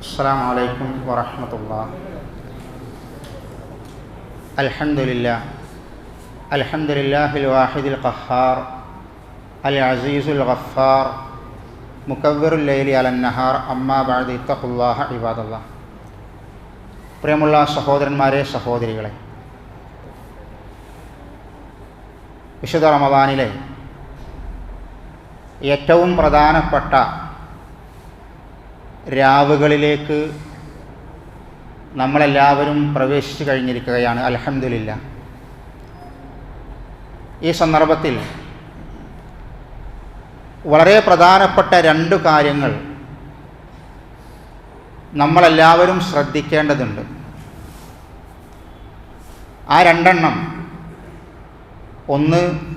السلام عليكم ورحمة الله الحمد لله الحمد لله الواحد القهار العزيز الغفار مكبر الليل على النهار أما بعد اتقوا الله عباد الله പ്രിയമുള്ള സഹോദരന്മാരെ സഹോദരികളെ വിശുദ്ധ റമദാനിലെ ഏറ്റവും പ്രധാനപ്പെട്ട രാവുകളിലേക്ക് നമ്മളെല്ലാവരും പ്രവേശിച്ചു കഴിഞ്ഞിരിക്കുകയാണ്. അലഹമില്ല ഈ സന്ദർഭത്തിൽ വളരെ പ്രധാനപ്പെട്ട രണ്ട് കാര്യങ്ങൾ നമ്മളെല്ലാവരും ശ്രദ്ധിക്കേണ്ടതുണ്ട്. ആ രണ്ടെണ്ണം ഒന്ന്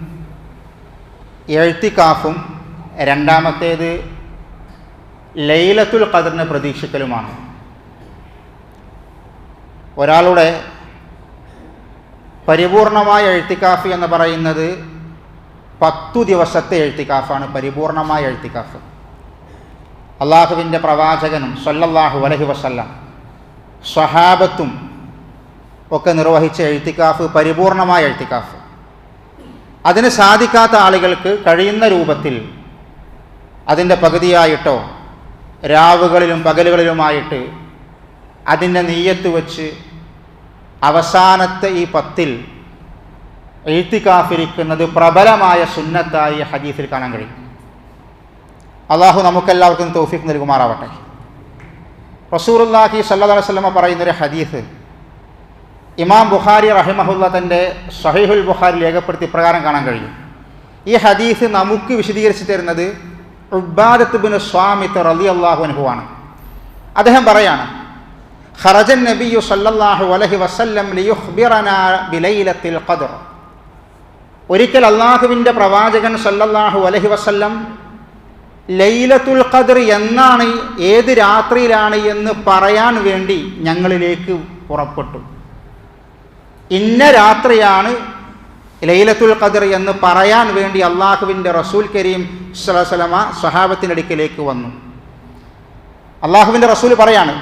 എഴുത്തിക്കാഫും രണ്ടാമത്തേത് ലൈലത്തുൽ ഖദറിനെ പ്രതീക്ഷിക്കലുമാണ്. ഒരാളുടെ പരിപൂർണമായ എഴുത്തിക്കാഫ് എന്ന് പറയുന്നത് പത്തു ദിവസത്തെ എഴുത്തിക്കാഫാണ് പരിപൂർണമായ എഴുത്തിക്കാഫ്. അള്ളാഹുവിന്റെ പ്രവാചകനും സൊല്ലാഹു വലഹി വസല്ലം സ്വഹാബത്തും ഒക്കെ നിർവഹിച്ച എഴുത്തിക്കാഫ് പരിപൂർണമായ എഴുത്തിക്കാഫ്. അതിന് സാധിക്കാത്ത ആളുകൾക്ക് കഴിയുന്ന രൂപത്തിൽ അതിന്റെ പകുതിയായിട്ടോ രാവുകളിലും പകലുകളിലുമായിട്ട് അതിന്റെ നെയ്യത്ത് വച്ച് അവസാനത്തെ ഈ പത്തിൽ എഴുത്തിക്കാഫിരിക്കുന്നത് പ്രബലമായ സുന്നത്തായി ഹദീസിൽ കാണാൻ കഴിയും. അള്ളാഹു നമുക്കെല്ലാവർക്കും തോഫിക്ക് നൽകുമാറാവട്ടെ. റസൂറുല്ലാഹി സല്ലാ വല്ലമ പറയുന്നൊരു ഹദീസ് ഇമാം ബുഖാരി റഹിമഹുല്ല തന്റെ സഹീഹുൽ ബുഖാരി രേഖപ്പെടുത്തി പ്രകാരം കാണാൻ കഴിയും. ഈ ഹദീസ് നമുക്ക് വിശദീകരിച്ച് തരുന്നത് ഉബാദത്ത് ബിൻ സ്വാമിത്ത് റലി അനുഭവമാണ് അദ്ദേഹം പറയാണ് ഖറജൻ നബിയു സല്ലല്ലാഹു അലൈഹി വസല്ലം ബിലൈലത്തിൽ ഖദ്ർ. ഒരിക്കൽ അള്ളാഹുവിന്റെ പ്രവാചകൻ സല്ലല്ലാഹു അലഹി വസല്ലം ലൈലത്തുൽ ഖദർ എന്നാണ് ഏത് രാത്രിയിലാണ് എന്ന് പറയാൻ വേണ്ടി ഞങ്ങളിലേക്ക് പുറപ്പെട്ടു. ഇന്ന രാത്രിയാണ് ലൈലത്തുൽ ഖദർ എന്ന് പറയാൻ വേണ്ടി അള്ളാഹുവിന്റെ റസൂൽ കരീം സ്വലമ സ്വഹാബത്തിനടുക്കിലേക്ക് വന്നു. അള്ളാഹുവിന്റെ റസൂൽ പറയാണ്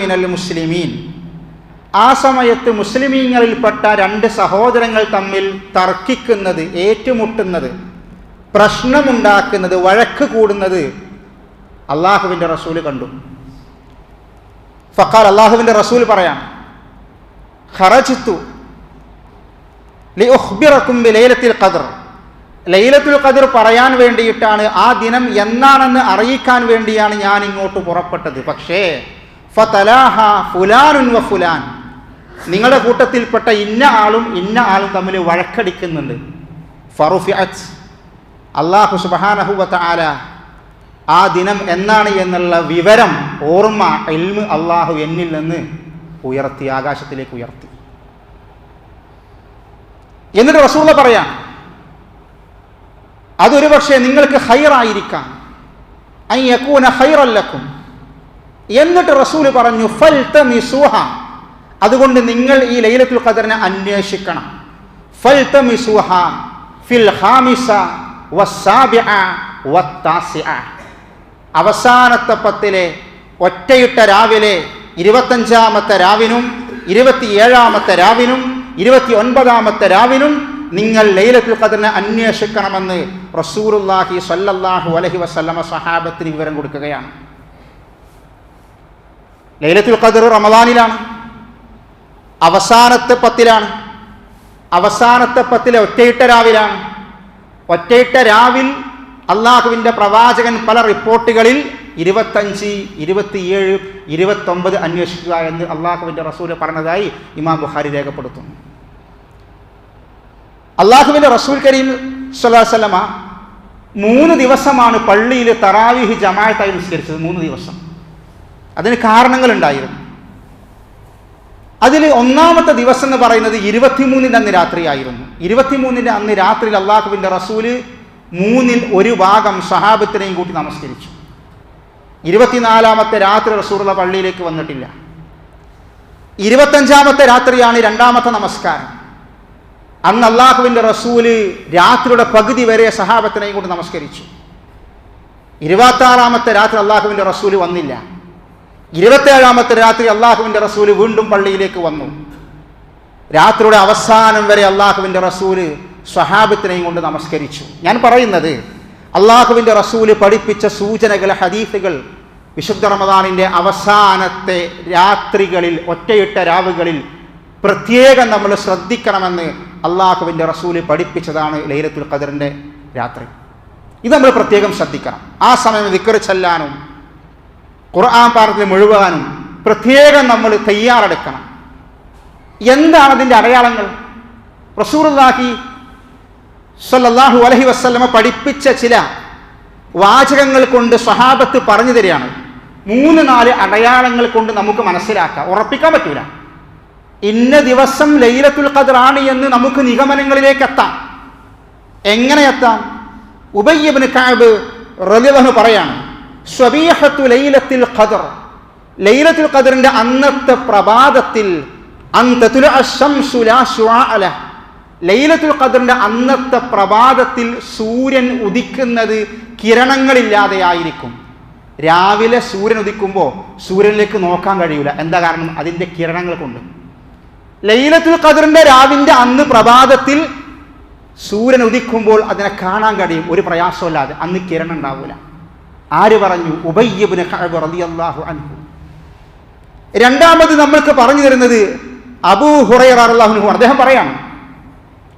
മിനൽ മുസ്ലിമീൻ. ആ സമയത്ത് മുസ്ലിമീങ്ങളിൽപ്പെട്ട രണ്ട് സഹോദരങ്ങൾ തമ്മിൽ തർക്കിക്കുന്നത് ഏറ്റുമുട്ടുന്നത് പ്രശ്നമുണ്ടാക്കുന്നത് വഴക്ക് കൂടുന്നത് അള്ളാഹുവിന്റെ റസൂൽ കണ്ടു. ഫക്കാൽ അള്ളാഹുവിന്റെ റസൂൽ പറയാം ഖറജിത്തു ലി ഉഖ്ബിറക്കും ബി ലൈലത്തിൽ ഖദർ. ലൈലത്തുൽ ഖദർ പറയാൻ വേണ്ടിയിട്ടാണ് ആ ദിനം എന്നാണെന്ന് അറിയിക്കാൻ വേണ്ടിയാണ് ഞാൻ ഇങ്ങോട്ട് പുറപ്പെട്ടത്. പക്ഷേ ഫതലാഹ ഫുലാനുൻ വ ഫുലാൻ. നിങ്ങളുടെ കൂട്ടത്തിൽപ്പെട്ട ഇന്ന ആളും ഇന്ന ആളും തമ്മിൽ വഴക്കടിക്കുന്നുണ്ട്. ഫറുഫ് അള്ളാഹു സുബാനഹുബത്ത് ആല ആ ദിനം എന്നാണ് എന്നുള്ള വിവരം ഓർമ്മ എൽമ് അള്ളാഹു എന്നിൽ നിന്ന് ഉയർത്തി ആകാശത്തിലേക്ക് ഉയർത്തി. എന്നിട്ട് റസൂള പറയാം അതൊരു പക്ഷേ നിങ്ങൾക്ക് ഹൈറായിരിക്കാം. അയ്യക്കൂന ഹൈറല്ലക്കും എന്നിട്ട് റസൂൽ പറഞ്ഞു ഫൽ തമിസൂഹ അതുകൊണ്ട് നിങ്ങൾ ഈ ലൈലത്തുൽ ഖദറിനെ അന്വേഷിക്കണം. ഫൽ തമിസൂഹ ഫിൽ ഖാമിസ വസ്സാബിഅ വത്താസിഅ. അവസാനത്തെ പത്തിലെ ഒറ്റയിട്ട രാവിലെ ഇരുപത്തഞ്ചാമത്തെ രാവിനും ഇരുപത്തിയേഴാമത്തെ രാവിനും ഇരുപത്തി ഒൻപതാമത്തെ രാവിലും നിങ്ങൾ ലൈലത്തുൽ ഖദറിനെ അന്വേഷിക്കണമെന്ന് റസൂറുല്ലാഹി സല്ലല്ലാഹു അലഹി വസല്ലമ സഹാബത്തിന് വിവരം കൊടുക്കുകയാണ്. ലൈലത്തുൽ ഖദർ റമദാനിലാണ്. അവസാനത്തെ പത്തിലാണ്. അവസാനത്തെ പത്തിലെ ഒറ്റയിട്ട രാവിലാണ്. ഒറ്റയിട്ട രാവിൽ അള്ളാഹുവിന്റെ പ്രവാചകൻ പല റിപ്പോർട്ടുകളിൽ ഇരുപത്തഞ്ച് ഇരുപത്തിയേഴ് ഇരുപത്തൊമ്പത് അന്വേഷിക്കുക എന്ന് അള്ളാഹുവിന്റെ റസൂൽ പറഞ്ഞതായി ഇമാം ബുഹാരി രേഖപ്പെടുത്തുന്നു. അള്ളാഹുവിന്റെ റസൂൽ കരീം സ്വലാസല്ലമ മൂന്ന് ദിവസമാണ് പള്ളിയിൽ തറാവിഹ് ജമായത്തായി നിസ്കരിച്ചത് മൂന്ന് ദിവസം. അതിന് കാരണങ്ങളുണ്ടായിരുന്നു. അതിൽ ഒന്നാമത്തെ ദിവസം എന്ന് പറയുന്നത് ഇരുപത്തിമൂന്നിന്റെ അന്ന് രാത്രിയായിരുന്നു. ഇരുപത്തിമൂന്നിന്റെ അന്ന് രാത്രിയിൽ അള്ളാഹുവിന്റെ റസൂൽ മൂന്നിൽ ഒരു ഭാഗം സഹാബത്തിനെയും കൂട്ടി നമസ്കരിച്ചു. ഇരുപത്തിനാലാമത്തെ രാത്രി റസൂറുള്ള പള്ളിയിലേക്ക് വന്നിട്ടില്ല. ഇരുപത്തഞ്ചാമത്തെ രാത്രിയാണ് രണ്ടാമത്തെ നമസ്കാരം. അന്ന് അള്ളാഹുവിന്റെ റസൂൽ രാത്രിയുടെ പകുതി വരെ സഹാബത്തിനെയും കൊണ്ട് നമസ്കരിച്ചു. ഇരുപത്താറാമത്തെ രാത്രി അള്ളാഹുവിന്റെ റസൂൽ വന്നില്ല. ഇരുപത്തേഴാമത്തെ രാത്രി അള്ളാഹുവിന്റെ റസൂൽ വീണ്ടും പള്ളിയിലേക്ക് വന്നു. രാത്രിയുടെ അവസാനം വരെ അള്ളാഹുവിന്റെ റസൂൽ സ്വഹാബത്തിനെയും കൊണ്ട് നമസ്കരിച്ചു. ഞാൻ പറയുന്നത് അള്ളാഹുവിന്റെ റസൂൽ പഠിപ്പിച്ച സൂചനകൾ ഹദീസുകൾ വിശുദ്ധ റമദാനിന്റെ അവസാനത്തെ രാത്രികളിൽ ഒറ്റയിട്ട രാവുകളിൽ പ്രത്യേകം നമ്മൾ ശ്രദ്ധിക്കണമെന്ന് അള്ളാഹുവിന്റെ റസൂൽ പഠിപ്പിച്ചതാണ് ലൈലത്തുൽ ഖദറിന്റെ രാത്രി. ഇത് നമ്മൾ പ്രത്യേകം ശ്രദ്ധിക്കണം. ആ സമയം വിക്കറി ചെല്ലാനും ഖുർആൻ പാഠത്തിൽ മുഴുവാനും പ്രത്യേകം നമ്മൾ തയ്യാറെടുക്കണം. എന്താണ് അതിന്റെ അടയാളങ്ങൾ? റസൂറുല്ലാഹി സല്ലല്ലാഹു അലഹി വസ്ലമ പഠിപ്പിച്ച ചില വാചകങ്ങൾ കൊണ്ട് സഹാബത്ത് പറഞ്ഞു തരികയാണ്. മൂന്ന് നാല് അടയാളങ്ങൾ കൊണ്ട് നമുക്ക് മനസ്സിലാക്കാം. ഉറപ്പിക്കാൻ പറ്റൂല. ഇന്ന ദിവസം ലൈലത്തുൽ ഖദർ ആണ് എന്ന് നമുക്ക് നിഗമനങ്ങളിലേക്ക് എത്താം. എങ്ങനെ എത്താം? ഉബയ്യബിന് കാബ് റലിവഹ് പറയാണ് സ്വബീഹത്തു ലൈലത്തിൽ ഖദർ. ലൈലത്തുൽ ഖദറിന്റെ അന്നത്തെ പ്രഭാതത്തിൽ അന്തതുല അശംസുല ലാ ശുആഅ ലഹ്. ലൈലത്തുൽ ഖദറിന്റെ അന്നത്തെ പ്രഭാതത്തിൽ സൂര്യൻ ഉദിക്കുന്നത് കിരണങ്ങളില്ലാതെ ആയിരിക്കും രാവിലെ സൂര്യൻ ഉദിക്കുമ്പോൾ സൂര്യനിലേക്ക് നോക്കാൻ കഴിയില്ല എന്താ കാരണം? അതിന്റെ കിരണങ്ങൾ കൊണ്ട്. ലൈലത്തുൽ ഖദറിന്റെ രാവിന്റെ അന്ന് പ്രഭാതത്തിൽ സൂര്യൻ ഉദിക്കുമ്പോൾ അതിനെ കാണാൻ കഴിയും. ഒരു പ്രയാസമില്ലാതെ അന്ന് കിരണം ഉണ്ടാവില്ല ആര് പറഞ്ഞു? ഉബയ്യബിന് റളിയല്ലാഹു അൻഹു. രണ്ടാമത് നമ്മൾക്ക് പറഞ്ഞു തരുന്നത് അബൂ അള്ളാഹുനു അദ്ദേഹം പറയാണ്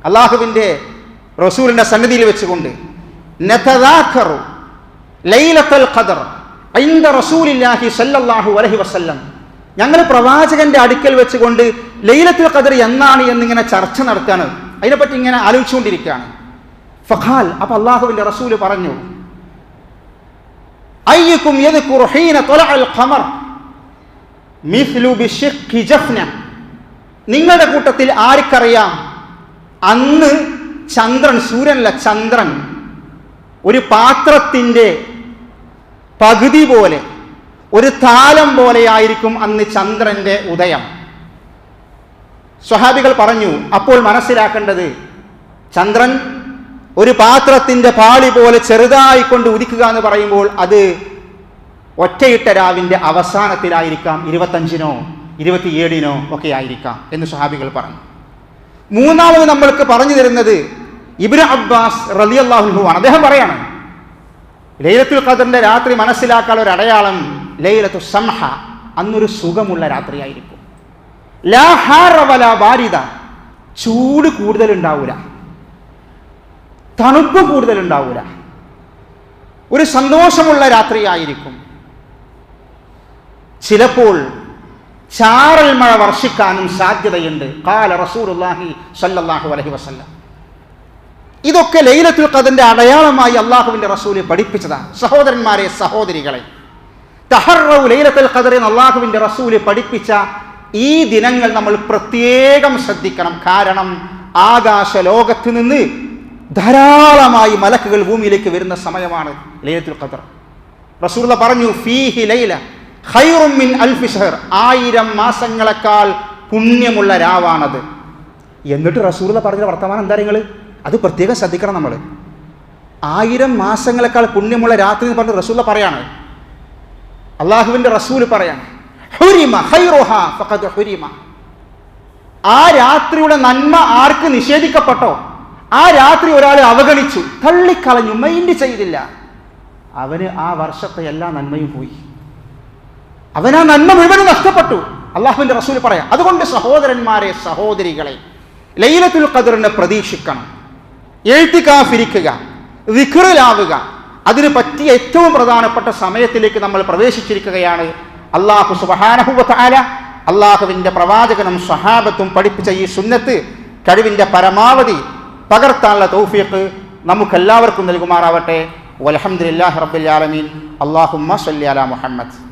അള്ളാഹുവിന്റെ റസൂലിന്റെ സന്നിധിയിൽ വെച്ചുകൊണ്ട് സല്ലല്ലാഹു അലൈഹി വസല്ലം. ഞങ്ങൾ പ്രവാചകന്റെ അടുക്കൽ വെച്ചുകൊണ്ട് ലൈലത്തുൽ ഖദർ എന്നാണ് എന്നിങ്ങനെ ചർച്ച നടത്താണ്. അതിനെപ്പറ്റി ഇങ്ങനെ ആലോചിച്ചുകൊണ്ടിരിക്കുകയാണ്. ഫഖാൽ അപ്പൊ അള്ളാഹുവിന്റെ റസൂൽ പറഞ്ഞു നിങ്ങളുടെ കൂട്ടത്തിൽ ആർക്കറിയാം അന്ന് ചന്ദ്രൻ സൂര്യനല്ല ചന്ദ്രൻ ഒരു പാത്രത്തിന്റെ പകുതി പോലെ ഒരു താലം പോലെയായിരിക്കും അന്ന് ചന്ദ്രന്റെ ഉദയം. സ്വഹാബികൾ പറഞ്ഞു അപ്പോൾ മനസ്സിലാക്കേണ്ടത് ചന്ദ്രൻ ഒരു പാത്രത്തിന്റെ പാളി പോലെ ചെറുതായിക്കൊണ്ട് ഉദിക്കുക എന്ന് പറയുമ്പോൾ അത് ഒറ്റയിട്ട രാവിന്റെ അവസാനത്തിലായിരിക്കാം ഇരുപത്തഞ്ചിനോ ഇരുപത്തിയേഴിനോ ഒക്കെ ആയിരിക്കാം എന്ന് സ്വഹാബികൾ പറഞ്ഞു. മൂന്നാമത് നമ്മൾക്ക് പറഞ്ഞു തരുന്നത് ഇബ്നു അബ്ബാസ് റലി ആണ്. അദ്ദേഹം പറയാണ് ലൈലത്തുൽ ഖദറിന്റെ രാത്രി മനസ്സിലാക്കാൻ ഒരു അടയാളം ലൈലത്തു സംഹ അന്നൊരു സുഖമുള്ള രാത്രിയായിരിക്കും. ലാ ഹാറ വലാ ബാരിദ ചൂട് കൂടുതൽ ഉണ്ടാവൂല തണുപ്പ് കൂടുതൽ ഉണ്ടാവൂല ഒരു സന്തോഷമുള്ള രാത്രിയായിരിക്കും. ചിലപ്പോൾ ചാറൽ മഴ വർഷിക്കാനും സാധ്യതയുണ്ട്. കാല റസൂലുള്ളാഹി സല്ലാഹു അലൈഹി വസല്ലം. ഇതൊക്കെ ലൈലത്തുൽ ഖദറിന്റെ അടയാളമായി അള്ളാഹുവിന്റെ റസൂൽ പഠിപ്പിച്ചതാണ്. സഹോദരന്മാരെ സഹോദരികളെ. തഹറു ലൈലത്തുൽ ഖദർ അള്ളാഹുവിന്റെ റസൂൽ പഠിപ്പിച്ച ഈ ദിനങ്ങൾ നമ്മൾ പ്രത്യേകം ശ്രദ്ധിക്കണം. കാരണം ആകാശ ലോകത്ത് നിന്ന് ധാരാളമായി മലക്കുകൾ ഭൂമിയിലേക്ക് വരുന്ന സമയമാണ് ലൈലത്തുൽ ഖദർ. റസൂല പറഞ്ഞു ഫീഹി ലൈല ഖൈറും മിൻ അൽഫി ഷഹർ ആയിരം മാസങ്ങളെക്കാൾ പുണ്യമുള്ള രാവാണത്. എന്നിട്ട് റസൂല പറഞ്ഞ വർത്തമാനം എന്താ നിങ്ങൾ അത് പ്രത്യേകം ശ്രദ്ധിക്കണം നമ്മൾ ആയിരം മാസങ്ങളെക്കാൾ പുണ്യമുള്ള രാത്രി എന്ന് പറഞ്ഞ് റസൂല പറയാണ്. അള്ളാഹുവിന്റെ റസൂൽ പറയാണ്. ഫഖദ് ആ രാത്രിയുടെ നന്മ ആർക്ക് നിഷേധിക്കപ്പെട്ടോ? ആ രാത്രി ഒരാൾ അവഗണിച്ചു. തള്ളിക്കളഞ്ഞു. മൈൻഡ് ചെയ്തില്ല. അവന് ആ വർഷത്തെ എല്ലാ നന്മയും പോയി. അവൻ ആ നന്മ മുഴുവനും നഷ്ടപ്പെട്ടു. അള്ളാഹുവിന്റെ റസൂൽ പറയാം അതുകൊണ്ട് സഹോദരന്മാരെ സഹോദരികളെ ലൈലത്തുൽ ഖദറിനെ പ്രതീക്ഷിക്കണം. എഴുത്തിക്കാഫിരിക്കുക വിഖറിലാവുക അതിന് പറ്റിയ ഏറ്റവും പ്രധാനപ്പെട്ട സമയത്തിലേക്ക് നമ്മൾ പ്രവേശിച്ചിരിക്കുകയാണ് അള്ളാഹു സുബഹാനഹുബാല അള്ളാഹുവിന്റെ പ്രവാചകനും സഹാബത്തും പഠിപ്പിച്ച ഈ സുന്നത്ത് കഴിവിന്റെ പരമാവധി പകർത്താനുള്ള തൗഫീഖ് നമുക്കെല്ലാവർക്കും നൽകുമാറാവട്ടെ. വലഹമുല്ലാ റബ്ബുലാലമീൻ അള്ളാഹുമ്മ സല്ലി അലാ മുഹമ്മദ്.